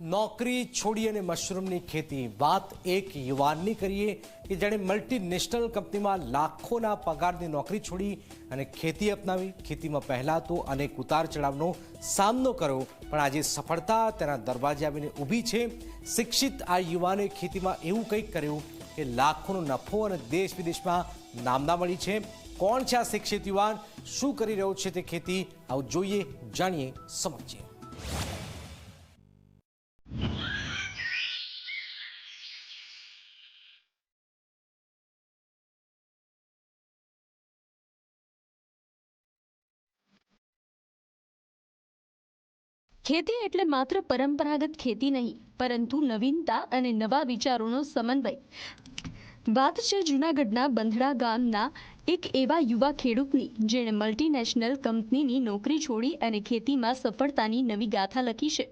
નોકરી છોડી અને મશરૂમની ખેતી. વાત એક યુવાનની કરીએ કે જેણે મલ્ટીનેશનલ કંપનીમાં લાખોના પગારની નોકરી છોડી અને ખેતી અપનાવી. ખેતીમાં પહેલાં તો અનેક ઉતાર ચઢાવનો સામનો કર્યો, પણ આજે સફળતા તેના દરવાજે આવીને ઊભી છે. શિક્ષિત આ યુવાને ખેતીમાં એવું કંઈક કર્યું કે લાખોનો નફો અને દેશ વિદેશમાં નામના મળી છે. કોણ છે આ શિક્ષિત યુવાન? શું કરી રહ્યો છે તે ખેતી? આવું જોઈએ, જાણીએ, સમજીએ. ખેતી એટલે માત્ર પરંપરાગત ખેતી નહીં, પરંતુ નવીનતા અને નવા વિચારોનો સમન્વય. વાત છે જૂનાગઢના બંધડા ગામના એક એવા યુવા ખેડૂતની, જેણે મલ્ટીનેશનલ કંપનીની નોકરી છોડી અને ખેતીમાં સફળતાની નવી ગાથા લખી છે.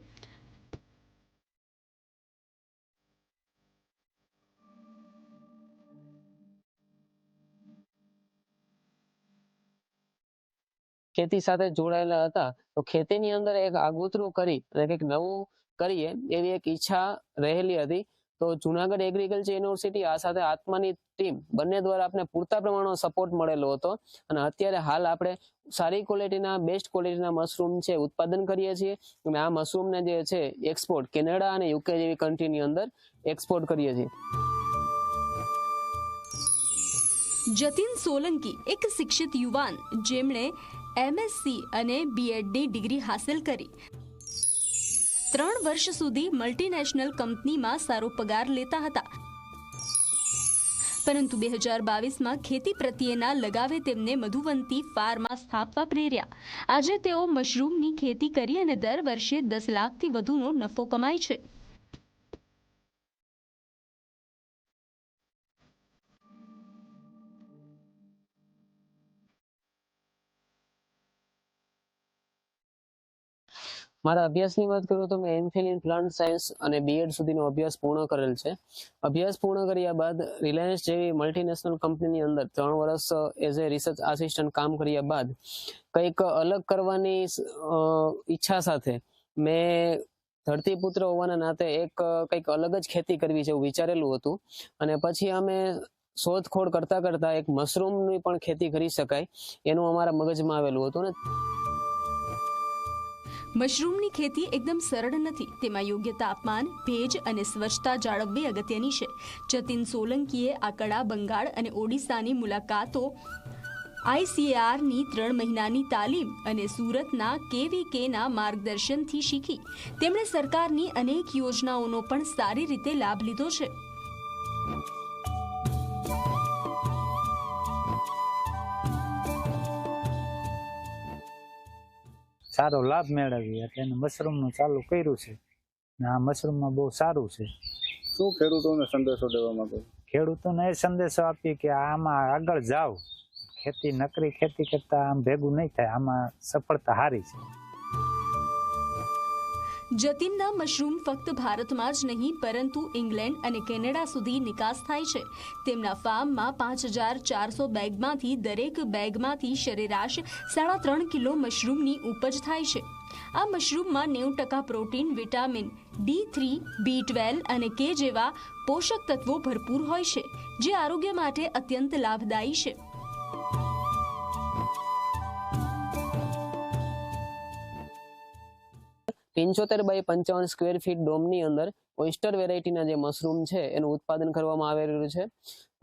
ખેતી સાથે જોડાયેલા હતા, તો ખેતીની અંદર એક આગોતરું કરી અને કંઈક નવું કરીએ એવી એક ઈચ્છા રહેલી હતી. તો જુનાગઢ એગ્રીકલ્ચર યુનિવર્સિટી આ સાથે આત્માની ટીમ બંને દ્વારા આપણે પૂરતા પ્રમાણમાં સપોર્ટ મળેલો હતો. અને અત્યારે હાલ આપણે સારી ક્વોલિટીના બેસ્ટ ક્વોલિટીના મશરૂમ છે, ઉત્પાદન કરીએ છીએ. અને આ મશરૂમને જે છે એક્સપોર્ટ કેનેડા અને યુકે જેવી કન્ટ્રીની અંદર એક્સપોર્ટ કરીએ છીએ. જતીન સોલંકી, એક શિક્ષિત યુવાન, જેમણે એમએસસી અને બીએડની ડિગ્રી હાંસલ કરી. ત્રણ વર્ષ સુધી મલ્ટીનેશનલ કંપનીમાં સારો પગાર લેતા હતા. પરંતુ બે હજાર બાવીસમાં ખેતી પ્રત્યેના લગાવે તેમને મધુવંતી ફાર્મા સ્થાપવા પ્રેર્યા. આજે તેઓ મશરૂમની ખેતી કરી અને દર વર્ષે દસ લાખથી વધુનો નફો કમાય છે. મારા અભ્યાસની વાત કરું તો મેં એમફિલ ઇન પ્લાન્ટ સાયન્સ અને બીએડ સુધીનો અભ્યાસ પૂર્ણ કરેલ છે. અભ્યાસ પૂર્ણ કર્યા બાદ રિલાયન્સ જેવી મલ્ટીનેશનલ કંપનીની અંદર ત્રણ વર્ષ એઝ એ રિસર્ચ આસિસ્ટન્ટ કામ કર્યા બાદ કંઈક અલગ કરવાની ઈચ્છા સાથે મેં ધરતીપુત્ર હોવાના નાતે એક કંઈક અલગ જ ખેતી કરવી છે એવું વિચારેલું હતું. અને પછી અમે શોધખોળ કરતા કરતા એક મશરૂમની પણ ખેતી કરી શકાય એનું અમારા મગજમાં આવેલું હતું. ને મશરૂમની ખેતી એકદમ સરળ નથી. તેમાં યોગ્ય તાપમાન, ભેજ અને સ્વચ્છતા જાળવવી અગત્યની છે. જતીન સોલંકીએ આ કળા બંગાળ અને ઓડિશાની મુલાકાતો આઈસીએઆરની ત્રણ મહિનાની તાલીમ અને સુરતના કેવીકેના માર્ગદર્શનથી શીખી. તેમણે સરકારની અનેક યોજનાઓનો પણ સારી રીતે લાભ લીધો છે. સારો લાભ મેળવીએ એટલે એને મશરૂમનું ચાલુ કર્યું છે. ને આ મશરૂમમાં બહુ સારું છે. શું ખેડૂતોને સંદેશો દેવા માંગો ખેડૂતોને એ સંદેશો આપીએ કે આમાં આગળ જાઓ. ખેતી નકરી ખેતી કરતા આમ ભેગું નહીં થાય. આમાં સફળતા સારી છે. જતીનના મશરૂમ ફક્ત ભારતમાં જ નહીં, પરંતુ ઇંગ્લેન્ડ અને કેનેડા સુધી નિકાસ થાય છે. તેમના ફાર્મમાં પાંચ હજાર ચારસો બેગમાંથી દરેક બેગમાંથી સરેરાશ સાડા ત્રણ કિલો મશરૂમની ઉપજ થાય છે. આ મશરૂમમાં નેવું ટકા protein, vitamin D three, B twelve અને કે જેવા પોષક તત્વો ભરપૂર હોય છે, જે આરોગ્ય માટે અત્યંત લાભદાયી છે. પંચોતેર બાય પંચાવન સ્ક્વેર ફીટ ડોમની અંદર ઓઇસ્ટર વેરાયટીના જે મશરૂમ છે, એનું ઉત્પાદન કરવામાં આવેલું છે.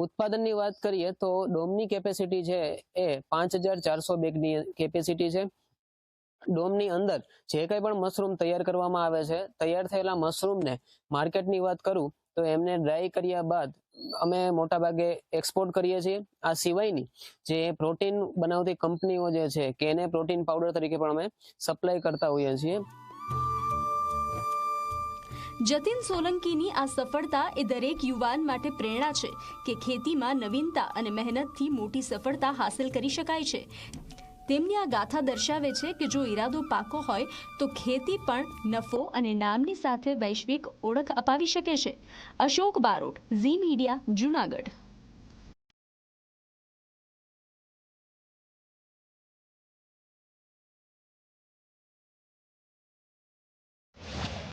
ઉત્પાદનની વાત કરીએ તો ડોમની કેપેસિટી છે એ પાંચ હજાર ચારસો બેગની કેપેસિટી છે. ડોમની અંદર જે કંઈ પણ મશરૂમ તૈયાર કરવામાં આવે છે, તૈયાર થયેલા મશરૂમને માર્કેટની વાત કરું, તો એમને ડ્રાય કર્યા બાદ અમે મોટા ભાગે એક્સપોર્ટ કરીએ છીએ. આ સિવાયની જે પ્રોટીન બનાવતી કંપનીઓ જે છે, કે એને પ્રોટીન પાવડર તરીકે પણ અમે સપ્લાય કરતા હોઈએ છીએ. જતીન સોલંકીની આ સફળતા એ દરેક યુવાન માટે પ્રેરણા છે કે ખેતીમાં નવીનતા અને મહેનતથી મોટી સફળતા હાંસલ કરી શકાય છે. તેમની આ ગાથા દર્શાવે છે કે જો ઈરાદો પાકો હોય, તો ખેતી પણ નફો અને નામની સાથે વૈશ્વિક ઓળખ અપાવી શકે છે. Ashok Barot, Zee media, Junagadh.